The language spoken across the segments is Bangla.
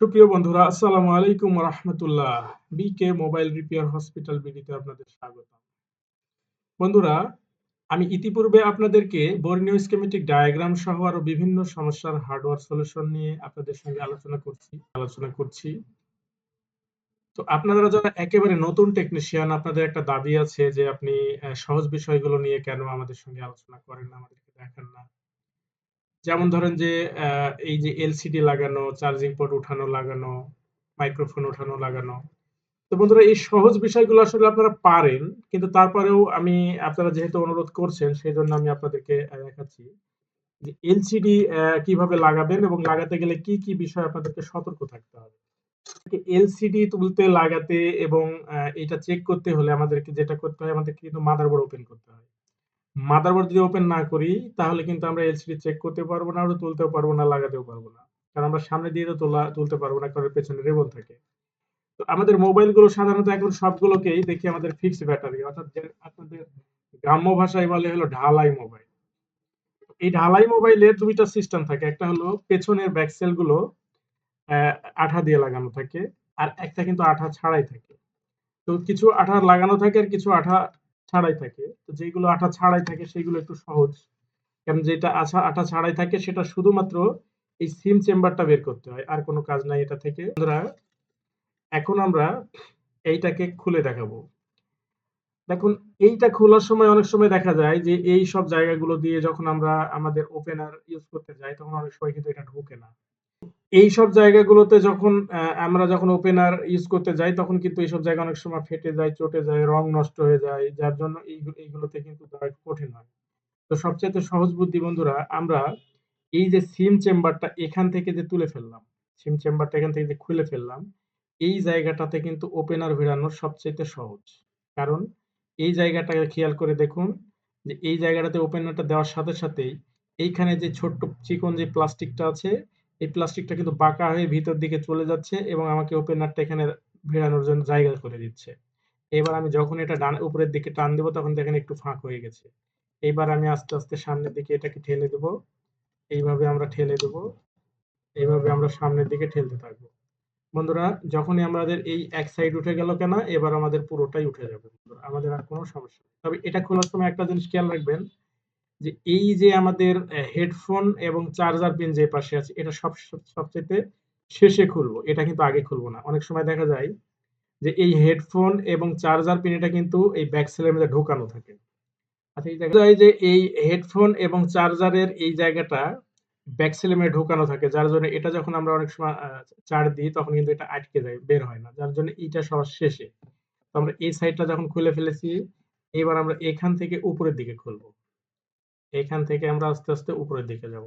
সুপ্রিয় বন্ধুরা, আসসালামু আলাইকুম রহমতুল্লাহ বিকে মোবাইল রিপেয়ার হসপিটাল বিডিতে আপনাদের স্বাগত। বন্ধুরা, আমি ইতিপূর্বে আপনাদেরকে বর্ণীয় স্কেমেটিক ডায়াগ্রাম সহ আরও বিভিন্ন সমস্যার হার্ডওয়্যার সলিউশন নিয়ে আপনাদের সঙ্গে আলোচনা করছি আলোচনা করছি। তো আপনারা যারা একেবারে নতুন টেকনিশিয়ান আপনাদের একটা দাবি আছে যে আপনি সহজ বিষয়গুলো নিয়ে কেন আমাদের সঙ্গে আলোচনা করেন না, আমাদেরকে দেখান না। যেমন ধরেন যে এই যে এলসিডি লাগানো চার্জিং পোর্ট উঠানো, লাগানো মাইক্রোফোন উঠানো, লাগানো। তো বন্ধুরা, এই সহজ বিষয়গুলো আসলে আপনারা পারেন, কিন্তু তারপরেও আমি আপনারা যেহেতু অনুরোধ করছেন সেই জন্য আমি আপনাদেরকে দেখাচ্ছি। যে এলসিডি কীভাবে লাগাবেন এবং লাগাতে গেলে কি কি বিষয় আপনাদেরকে সতর্ক থাকতে হবে? এলসিডি তুলতে, লাগাতে এবং এটা চেক করতে হলে আমাদেরকে যেটা করতে হয়, আমাদেরকে কিন্তু মাদার মাদারবোর্ড ওপেন করতে হয়। মাদারবোর্ড যদি ওপেন না করি, তাহলে কিন্তু আমরা এলসিডি চেক করতে পারব না ওটা তুলতেও পারব না, লাগাতেও পারব না। কারণ আমরা সামনে দিয়ে তো তোলা, তুলতে পারব না, কারণ পেছনে রেবন থাকে। তো আমাদের মোবাইলগুলো সাধারণত এখন সবগুলোকেই দেখি আমাদের ফিক্সড ব্যাটারি অর্থাৎ আপনাদের গ্রাম্য ভাষায় বলে হলো ঢালাই মোবাইল এই ঢালাই মোবাইলে দুইটা সিস্টেম থাকে, একটা হলো পেছনের ব্যাকসেলগুলো আঠা দিয়ে লাগানো থাকে, আর একটা কিন্তু আঠা ছাড়াই থাকে। তো কিছু আঠা লাগানো থাকে আর কিছু আঠা ছাড়াই থাকে। তো যেগুলো আঠা ছাড়াই থাকে সেগুলো একটু সহজ। কারণ যেটা আঠা আঠা ছাড়াই থাকে, সেটা শুধুমাত্র এই সিম চেম্বারটা বের করতে হয়। আর কোনো কাজ নাই এটা থেকে। বন্ধুরা, এখন আমরা এইটাকে খুলে দেখাবো। দেখুন, এইটা খোলার সময় অনেক সময় দেখা যায় যে এই সব জায়গাগুলো দিয়ে যখন আমরা আমাদের ওপেনার ইউজ করতে যাই, তখন অনেক সময় কিন্তু এটা ঢোকে না। এই সব জায়গাগুলোতে যখন আমরা যখন ওপেনার ইউজ করতে যাই, তখন কিন্তু এইসব জায়গা অনেক সময় ফেটে যায়, চটে যায়, রং নষ্ট হয়ে যায়, যার জন্য এইগুলো এইগুলোতে কিন্তু কঠিন হয়। তো সবচাইতে সহজ বুদ্ধি বন্ধুরা, আমরা এই যে সিম চেম্বারটা এখান থেকে যে তুলে ফেললাম, সিম চেম্বারটা এখান থেকে যে খুলে ফেললাম, এই জায়গাটাতে কিন্তু ওপেনার ভিড়ানোর সবচাইতে সহজ। কারণ এই জায়গাটাকে খেয়াল করে দেখুন যে এই জায়গাটাতে ওপেনারটা দেওয়ার সাথে সাথেই এইখানে যে ছোট্ট চিকন যে প্লাস্টিকটা আছে এই প্লাস্টিকটা কিন্তু বাঁকা হয়ে ভিতর দিকে চলে যাচ্ছে এবং আমাকে ওপেনারটা এখানে ভিড়ানোর জন্য জায়গা করে দিচ্ছে। এবার আমি যখন এটা ডান, উপরের দিকে টান দেবো, তখন দেখেন একটু ফাঁক হয়ে গেছে। এইবার আমি আস্তে আস্তে সামনের দিকে এটাকে ঠেলে দেবো। এইভাবে আমরা ঠেলে দেবো। এইভাবে আমরা সামনের দিকে ঠেলতে থাকব। বন্ধুরা, যখনই আমাদের এই এক সাইড উঠে গেল কেন, এবার আমাদের পুরোটাই উঠে যাবে আমাদের আর কোনো সমস্যা তবে এটা খোলার সময় একটা জিনিস খেয়াল রাখবেন যে এই যে আমাদের হেডফোন এবং চার্জার পিন যে পাশে আছে, এটা সব, সব- সবচেয়ে শেষে খুলবো। এটা কিন্তু আগে খুলবো না। অনেক সময় দেখা যায় যে এই হেডফোন এবং চার্জার পিন এটা কিন্তু এই ব্যাক সেলের মধ্যে ঢোকানো থাকে। আচ্ছা এই জায়গায় যে এই হেডফোন এবং চার্জারের এই জায়গাটা ব্যাক সেলেমে ঢোকানো থাকে, যার জন্য এটা যখন আমরা অনেক সময় চার্জ দিই, তখন কিন্তু এটা আটকে যায়, বের হয় না। যার জন্য এইটা সবার শেষে। তো আমরা এই সাইডটা যখন খুলে ফেলেছি, এবার আমরা এখান থেকে উপরের দিকে খুলবো। এখান থেকে আমরা আস্তে আস্তে উপরের দিকে যাব।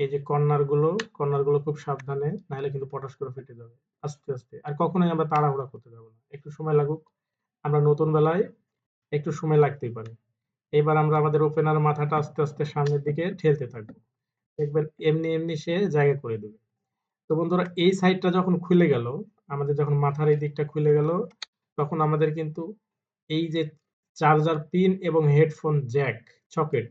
এই যে কর্নারগুলো কর্নারগুলো খুব সাবধানে, নাহলে কিন্তু পটাশ করে ফেটে যাবে, আস্তে আস্তে। আর কখনোই আমরা তাড়াহুড়া করতে যাব না। একটু সময় লাগুক, আমরা নতুন বেলায় একটু সময় লাগতেই পারে। এবার আমরা আমাদের ওপেনার মাথাটা আস্তে আস্তে সামনের দিকে ঠেলতে থাকব। দেখবেন এমনি এমনি সে জায়গা করে দেবে। তো বন্ধুরা, এই সাইডটা যখন খুলে গেল, আমাদের যখন মাথার এই দিকটা খুলে গেল, তখন আমাদের কিন্তু এই যে চার্জার পিন এবং হেডফোন জ্যাক সকেট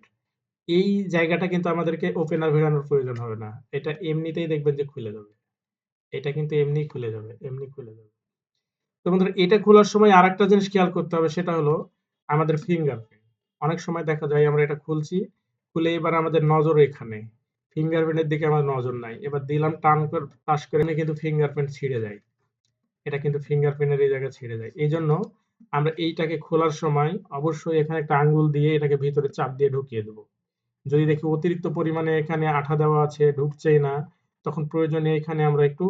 এই জায়গাটা কিন্তু আমাদেরকে ওপেনার ভেড়ানোর প্রয়োজন হবে না। এটা এমনিতেই দেখবেন যে খুলে যাবে। এটা কিন্তু এমনি খুলে যাবে এমনি খুলে যাবে। তো বন্ধুরা, এটা খোলার সময় আরেকটা জিনিস খেয়াল করতে হবে, সেটা হলো আমাদের ফিঙ্গারপ্রিন্ট অনেক সময় দেখা যায় আমরা এটা খুলছি, খুলে এবার আমাদের নজর এখানে। ফিঙ্গারপ্রিন্টের দিকে আমার নজর নাই। এবার দিলাম টান করে, টাচ করে কিন্তু ফিঙ্গারপ্রিন্ট ছিঁড়ে যায়। এটা কিন্তু ফিঙ্গারপ্রিন্টের এই জায়গায় ছিঁড়ে যায়। এই জন্য আমরা এইটাকে খোলার সময় অবশ্যই এখানে একটা আঙ্গুল দিয়ে এটাকে ভিতরে চাপ দিয়ে ঢুকিয়ে দেবো। যদি দেখি অতিরিক্ত পরিমাণে এখানে আঠা দেওয়া আছে, ঢুকছেই না, তখন প্রয়োজনে এখানে আমরা একটু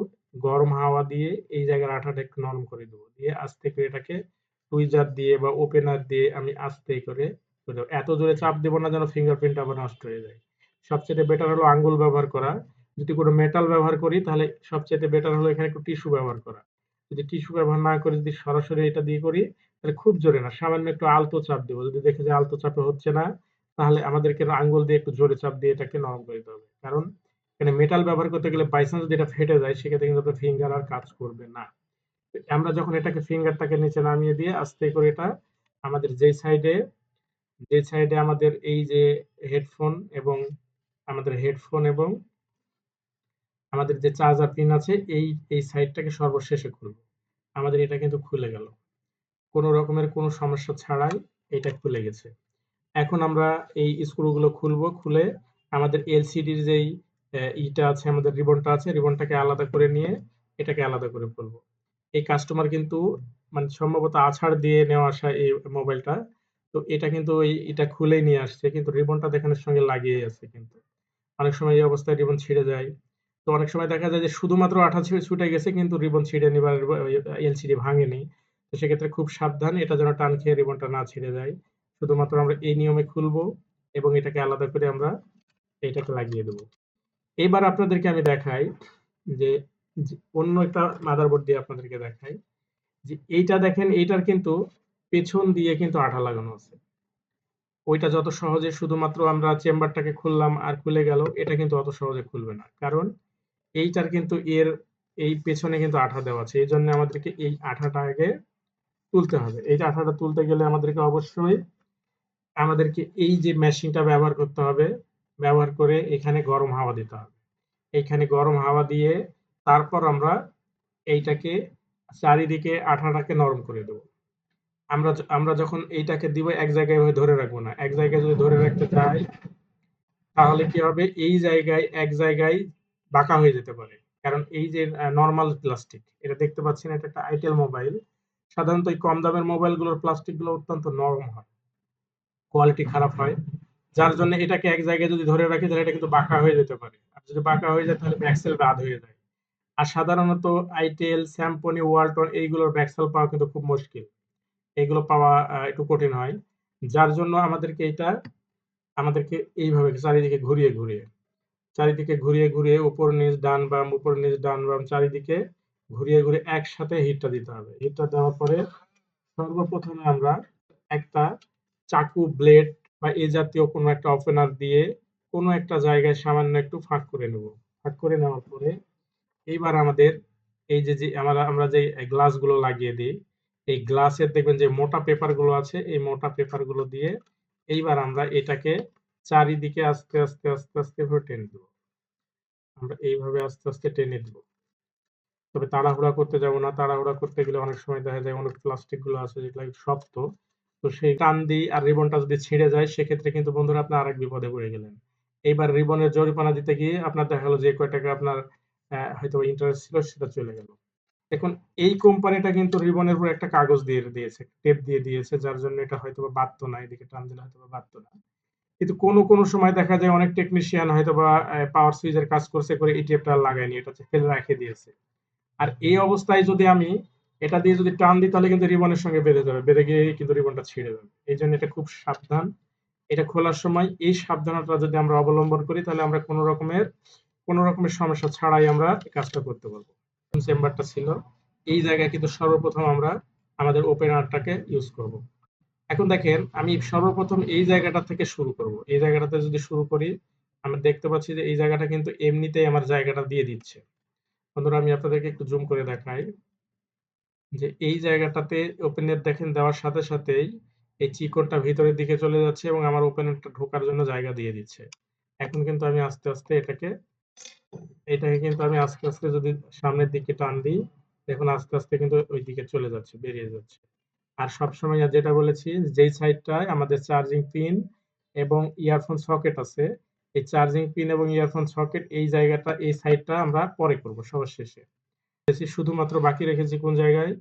গরম হাওয়া দিয়ে এই জায়গার আঠাটা একটু নরম করে দেবো। দিয়ে আস্তে করে এটাকে টুইজার দিয়ে বা ওপেনার দিয়ে আমি আস্তে করে। এত জোরে চাপ দেবো না যেন ফিঙ্গারপ্রিন্ট আবার নষ্ট হয়ে যায়। সবচেয়ে বেটার হলো আঙ্গুল ব্যবহার করা। যদি কোনো মেটাল ব্যবহার করি, তাহলে সবচেয়ে বেটার হলো এখানে একটু টিস্যু ব্যবহার করা। যদি টিস্যু ব্যবহার না করে, যদি সরাসরি এটা দিয়ে করি, তাহলে খুব জোরে না, সামান্য একটু আলতো চাপ দেবো। যদি দেখে যে আলতো চাপে হচ্ছে না তাহলে আমাদেরকে আঙ্গুল দিয়ে একটু জোরে চাপ দিয়ে এটাকে নরম করে দিতে হবে। কারণ এখানে মেটাল ব্যবহার করতে গেলে বাইচান্স যেটা ফেটে যায়, সেক্ষেত্রে কিন্তু আপনার ফিঙ্গার আর কাজ করবে না। আমরা যখন এটাকে ফিঙ্গারটাকে নিচে নামিয়ে দিয়ে আস্তে করে এটা আমাদের যে সাইডে যে সাইডে আমাদের এই যে হেডফোন এবং আমাদের হেডফোন এবং আমাদের যে চার্জার পিন আছে, এই এই সাইডটাকে সর্বশেষে খুলব। আমাদের এটা কিন্তু খুলে গেল। কোনো রকমের কোনো সমস্যা ছাড়াই এটা খুলে গেছে। এখন আমরা এই স্ক্রুগুলো খুলবো, খুলে আমাদের এলসিডির যেই ইটা আছে, আমাদের রিবনটা আছে, রিবনটাকে আলাদা করে নিয়ে এটাকে আলাদা করে ফেলব এই কাস্টমার কিন্তু মানে সম্ভবত আছাড় দিয়ে নেওয়া আসা এই মোবাইলটা, তো এটা কিন্তু ওই, এটা খুলেই নিয়ে আসছে, কিন্তু রিবনটা দেখানোর সঙ্গে লাগিয়ে আছে কিন্তু। অনেক সময় এই অবস্থায় রিবন ছিঁড়ে যায়। তো অনেক সময় দেখা যায় যে শুধুমাত্র আঠা ছুটে গেছে, কিন্তু রিবন ছিঁড়ে নি বা এলসিডি ভাঙেনি। তো সেক্ষেত্রে খুব সাবধান, এটা যেন টান খেয়ে রিবনটা না ছিঁড়ে যায়। শুধুমাত্র আমরা এই নিয়মে খুলবো এবং এটাকে আলাদা করে আমরা এটাকে লাগিয়ে দেবো। এবার আপনাদেরকে আমি দেখাই যে অন্য একটা মাদারবোর্ড দিয়ে আপনাদেরকে দেখাই যে, এইটা দেখেন, এইটার কিন্তু পেছন দিয়ে কিন্তু আঠা লাগানো আছে। ওইটা যত সহজে শুধুমাত্র আমরা চেম্বারটাকে খুললাম আর খুলে গেল, এটা কিন্তু অত সহজে খুলবে না। কারণ এইটার কিন্তু এর, এই পেছনে কিন্তু আঠা দেওয়া আছে। এই জন্য আমাদেরকে এই আঠাটা আগে তুলতে হবে। এই আঠাটা তুলতে গেলে আমাদেরকে অবশ্যই আমাদেরকে এই যে মেশিনটা ব্যবহার করতে হবে, ব্যবহার করে এখানে গরম হাওয়া দিতে হবে। এইখানে গরম হাওয়া দিয়ে তারপর আমরা এইটাকে চারিদিকে আঠাটাকে নরম করে দেব। আমরা আমরা যখন এইটাকে দিব, এক জায়গায় ধরে রাখব না। এক জায়গায় যদি ধরে রাখতে চাই, তাহলে কি হবে? এই জায়গায়, এক জায়গায় বাঁকা হয়ে যেতে পারে। কারণ এই যে নর্মাল প্লাস্টিক এটা দেখতে পাচ্ছেন, এটা একটা আইটেল মোবাইল সাধারণত এই কম দামের মোবাইলগুলোর প্লাস্টিকগুলো অত্যন্ত নরম হয়। কোয়ালিটি খারাপ হয়। যার জন্য এটাকে এক জায়গায় যদি ধরে রাখি, তাহলে এটা কিন্তু বাঁকা হয়ে যেতে পারে। আর যদি বাঁকা হয়ে যায়, তাহলে ব্যাকসেল রাদ হয়ে যায়। আর সাধারণত আইটেল স্যামপনি ওয়ালটন এইগুলোর ব্যাকসেল পাওয়া কিন্তু খুব মুশকিল। এগুলো পাওয়া একটু কঠিন হয়। যার জন্য আমাদেরকে এটা, আমাদেরকে এইভাবে চারিদিকে ঘুরিয়ে ঘুরিয়ে। চারিদিকে ঘুরিয়ে ঘুরিয়ে উপর নিচ ডান বাম, উপর নিচ ডান বাম চারিদিকে ঘুরিয়ে ঘুরিয়ে একসাথে হিটটা দিতে হবে। হিটটা দেওয়ার পরে সর্বপ্রথমে আমরা একটা চাকু, ব্লেড বা এ জাতীয় কোনো একটা ওপেনার দিয়ে কোনো একটা জায়গায় সামান্য একটু ফাঁক করে নেব। ফাঁক করে নেওয়ার পরে এইবার আমাদের এই যে যে আমরা আমরা যে গ্লাসগুলো লাগিয়ে দিই, এই গ্লাসের দেখবেন যে মোটা পেপারগুলো আছে, এই মোটা পেপারগুলো দিয়ে এইবার আমরা এটাকে চারিদিকে আস্তে আস্তে আস্তে আস্তে ভাবে টেনে দেবো। আমরা এইভাবে আস্তে আস্তে টেনে দেবো। তবে তাড়াহুড়া করতে যাব না। তাড়াহুড়া করতে গেলে অনেক সময় দেখা যায় অনেক প্লাস্টিকগুলো আছে যেগুলো শক্ত তো সেই টান দিই আর রিবনটা যদি ছিঁড়ে যায়, সেক্ষেত্রে কিন্তু বন্ধুরা আপনি আরেক বিপদে পড়ে গেলেন। এইবার রিবনের জরিমানা দিতে গিয়ে আপনার দেখা গেলো যে কয় টাকা আপনার হয়তো ইন্টারেস্ট ছিল, সেটা চলে গেল। এখন এই কোম্পানিটা কিন্তু রিবনের উপর একটা কাগজ দিয়ে দিয়েছে টেপ দিয়ে দিয়েছে, যার জন্য এটা হয়তো বা বাড়তো না, এদিকে টান দিলে হয়তো বা বাড়তো না। কিন্তু কোনো কোনো সময় দেখা যায় অনেক টেকনিশিয়ান হয়তো বা পাওয়ার সুইচের কাজ করছে, করে এই টেপটা লাগায়নি, এটা ফেলে রেখে দিয়েছে। আর এই অবস্থায় যদি আমি এটা দিয়ে যদি টান দিই, তাহলে কিন্তু রিবনের সঙ্গে বেঁধে যাবে। বেঁধে গিয়ে কিন্তু রিবনটা ছিঁড়ে যাবে। এই জন্য এটা খুব সাবধান। এটা খোলার সময় এই সাবধানতা যদি আমরা অবলম্বন করি, তাহলে আমরা কোনো রকমের কোনো রকমের সমস্যা ছাড়াই আমরা কাজটা করতে পারব। চেম্বারটা ছিল? এই জায়গায় কিন্তু সর্বপ্রথম আমরা আমাদের ওপেনারটাকে ইউজ করব। এখন দেখেন, আমি সর্বপ্রথম এই জায়গাটা থেকে শুরু করব। এই জায়গাটাতে যদি শুরু করি, আমরা দেখতে পাচ্ছি যে এই জায়গাটা কিন্তু এমনিতেই আমার জায়গাটা দিয়ে দিচ্ছে। বন্ধুরা, আমি আপনাদেরকে একটু জুম করে দেখাই। যে এই জায়গাটাতে ওপেনের দেখেন দেওয়ার সাথে সাথেই এই চিকনটা ভিতরের দিকে চলে যাচ্ছে এবং আমার ওপেনারটা ঢোকার জন্য জায়গা দিয়ে দিচ্ছে। এখন কিন্তু আমি আস্তে আস্তে এটাকে এটাকে কিন্তু আমি আস্তে আস্তে যদি সামনের দিকে টান দিই, দেখুন আস্তে আস্তে কিন্তু ওই দিকে চলে যাচ্ছে, বেরিয়ে যাচ্ছে। আর সবসময় যেটা বলেছি, যেই সাইডটায় আমাদের চার্জিং পিন এবং ইয়ারফোন সকেট আছে, এই চার্জিং পিন এবং ইয়ারফোন সকেট এই জায়গাটা, এই সাইডটা আমরা পরে করব, সবার শেষে। শুধুমাত্র বাকি রেখেছি কোন জায়গায়?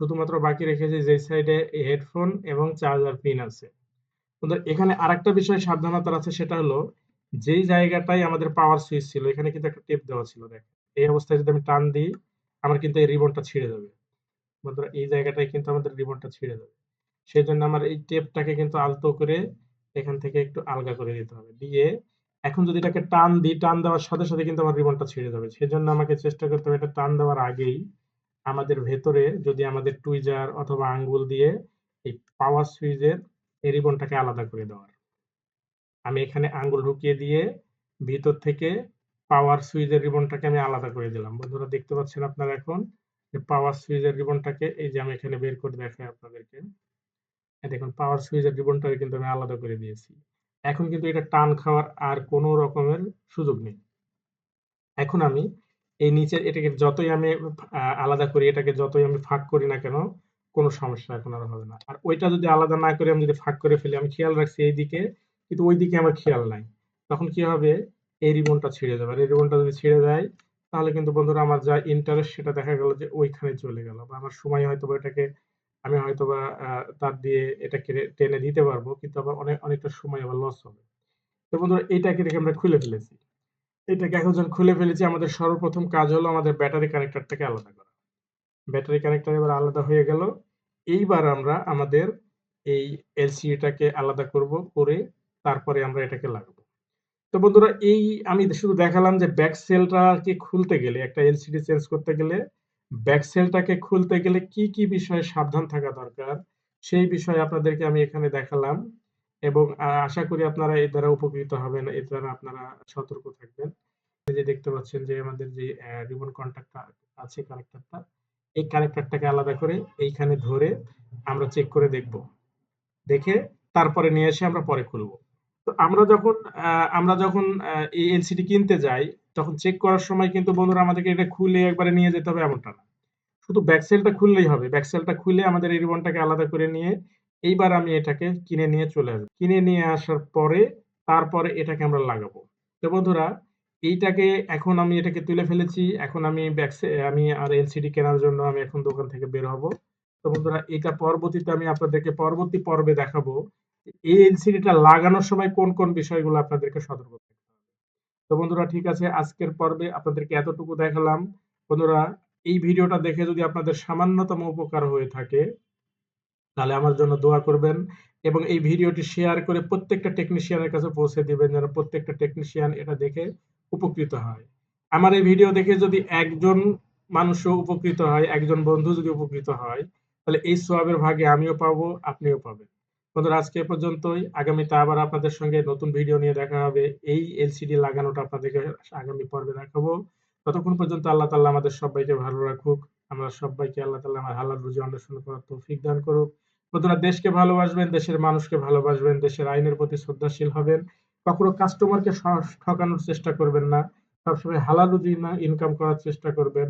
শুধুমাত্র বাকি রেখেছি যে সাইডে হেডফোন এবং চার্জার পিন আছে। কিন্তু এখানে আরেকটা বিষয় সাবধানতার আছে, সেটা হলো যেই জায়গাটায় আমাদের পাওয়ার সুইচ ছিল, এখানে কিন্তু একটা টেপ দেওয়া ছিল, দেখ। এই অবস্থায় যদি আমি টান দিই, আমার কিন্তু এই রিবনটা ছিঁড়ে যাবে। বন্ধুরা, এই জায়গাটায় কিন্তু আমাদের রিবনটা ছিঁড়ে যাবে। সেই জন্য আমার এই টেপটাকে কিন্তু আলতো করে এখান থেকে একটু আলগা করে দিতে হবে। দিয়ে এখন যদি এটাকে টান দিই, টান দেওয়ার সাথে সাথে কিন্তু আমার রিবনটা ছিঁড়ে যাবে। সেই জন্য আমাকে চেষ্টা করতে হবে এটা টান দেওয়ার আগেই আমাদের ভেতরে যদি আমাদের টুইজার অথবা আঙ্গুল দিয়ে এই পাওয়ার সুইচের এই রিবনটাকে আলাদা করে দেওয়ার। আমি এখানে আঙ্গুল ঢুকিয়ে দিয়ে ভিতর থেকে পাওয়ার সুইচের রিবনটাকে আমি আলাদা করে দিলাম। বন্ধুরা, দেখতে পাচ্ছেন আপনারা এখন যে পাওয়ার সুইচের রিবনটাকে এই যে আমি এখানে বের করে দেখাই আপনাদেরকে। দেখুন পাওয়ার সুইচের রিবনটাকে কিন্তু আমি আলাদা করে দিয়েছি। এখন কিন্তু এটা টান খাওয়ার আর কোনো রকমের সুযোগ নেই এখন আমি এই নিচের এটাকে যতই আমি আলাদা করি, এটাকে যতই আমি ফাঁক করি না কেন, কোন সমস্যা এখন আর হবে না। আর ওইটা যদি আলাদা না করে আমি যদি ফাঁক করে ফেলি, আমি খেয়াল রাখছি এইদিকে, কিন্তু ওইদিকে আমার খেয়াল নাই। তখন কি হবে? এই রিবনটা ছিঁড়ে যাবে। আর এই রিবনটা যদি ছিঁড়ে যায়, তাহলে কিন্তু বন্ধুরা আমার যা ইন্টারেস্ট সেটা দেখা গেল যে ওইখানে চলে গেল। বা আমার সময় হয়তোবা এটাকে আমি হয়তোবা আ তার দিয়ে এটাকে টেনে দিতে পারব। কিন্তু আবার অনেক অনেকটা সময় আবার লস হবে। তো বন্ধুরা এইটাকে রেখে আমরা খুলে ফেলেছি। এটাকে এখন যখন খুলে ফেলেছি আমাদের সর্বপ্রথম কাজ হলো আমাদের ব্যাটারি কানেক্টরটাকে আলাদা করা। ব্যাটারি কানেক্টর এবার আলাদা হয়ে গেল। এইবার আমরা আমাদের এই এলসিডিটাকে আলাদা করব, করে তারপরে আমরা এটাকে লাগাবো। তো বন্ধুরা এই আমি শুধু দেখালাম যে ব্যাক সেলটাকে খুলতে গেলে একটা এলসিডি চেঞ্জ করতে গেলে ব্যাক সেলটাকে খুলতে গেলে কি, কি বিষয়ে সাবধান থাকা দরকার সেই বিষয়ে আপনাদেরকে আমি এখানে দেখালাম এবং আশা করি আপনারা এর দ্বারা উপকৃত হবেন। এর দ্বারা আপনারা সতর্ক থাকবেন। যে দেখতে পাচ্ছেন যে আমাদের যে রিবন কন্টাক্টটা আছে কানেক্টরটা, এই কানেক্টরটাকে আলাদা করে এইখানে ধরে আমরা চেক করে দেখব। দেখে তারপরে নিয়ে এসে আমরা পরে খুলব। তো আমরা যখন আমরা যখন এই এলসিডি কিনতে যাই, তখন চেক করার সময় কিন্তু বন্ধুরা আমাদেরকে এটা খুলে একবারে নিয়ে যেতে হবে এমনটা না। শুধু ব্যাক সেলটা খুললেই হবে। ব্যাক সেলটা খুলে আমাদের এই রিবনটাকে আলাদা করে নিয়ে এইবার আমি এটাকে কিনে নিয়ে চলে আসব। কিনে নিয়ে আসার পরে তারপরে এটাকে আমরা লাগাবো। তো বন্ধুরা এইটাকে এখন আমি এটাকে তুলে ফেলেছি। এখন আমি ব্যাক আমি আর এলসিডি কেনার জন্য আমি এখন দোকান থেকে বের হব। তো বন্ধুরা এটা পরবর্তীতে আমি আপনাদেরকে পরবর্তী পর্বে দেখাবো। এই এলসিডিটা লাগানোর সময় কোন, কোন বিষয়গুলো আপনাদেরকে সতর্ক থাকতে হবে। তো বন্ধুরা ঠিক আছে আজকের পর্বে আপনাদেরকে এতটুকু দেখালাম। বন্ধুরা এই ভিডিওটা দেখে যদি আপনাদের সামান্যতম উপকার হয়ে থাকে তাহলে আমার জন্য দোয়া করবেন এবং এই ভিডিওটি শেয়ার করে প্রত্যেকটা টেকনিশিয়ানের কাছে পৌঁছে দিবেন যেন প্রত্যেকটা টেকনিশিয়ান এটা দেখে উপকৃত হয়। আমার এই ভিডিও দেখে যদি একজন মানুষও উপকৃত হয়, একজন বন্ধু যদি উপকৃত হয়, তাহলে এই সওয়াবের ভাগে আমিও পাবো, আপনিও পাবেন। বন্ধুরা আজকে এ পর্যন্তই। আগামীতে আবার আপনাদের সঙ্গে নতুন ভিডিও নিয়ে দেখা হবে। এই এলসিডি লাগানোটা আপনাদেরকে আগামী পর্বে দেখাবো। ততক্ষণ পর্যন্ত আল্লাহ তাল্লাহ আমাদের সবাইকে ভালো রাখুক। আমরা সবাইকে আল্লাহ তাল্লাহ আমার হালাল রুজি অন্বেষণ করার তৌফিক দান করুক। বন্ধুরা দেশকে ভালোবাসবেন, দেশের মানুষকে ভালোবাসবেন, দেশের আইনের প্রতি শ্রদ্ধাশীল হবেন। কখনো কাস্টমারকে ঠকানোর চেষ্টা করবেন না। সবসময় হালাল রুজি ইনকাম করার চেষ্টা করবেন।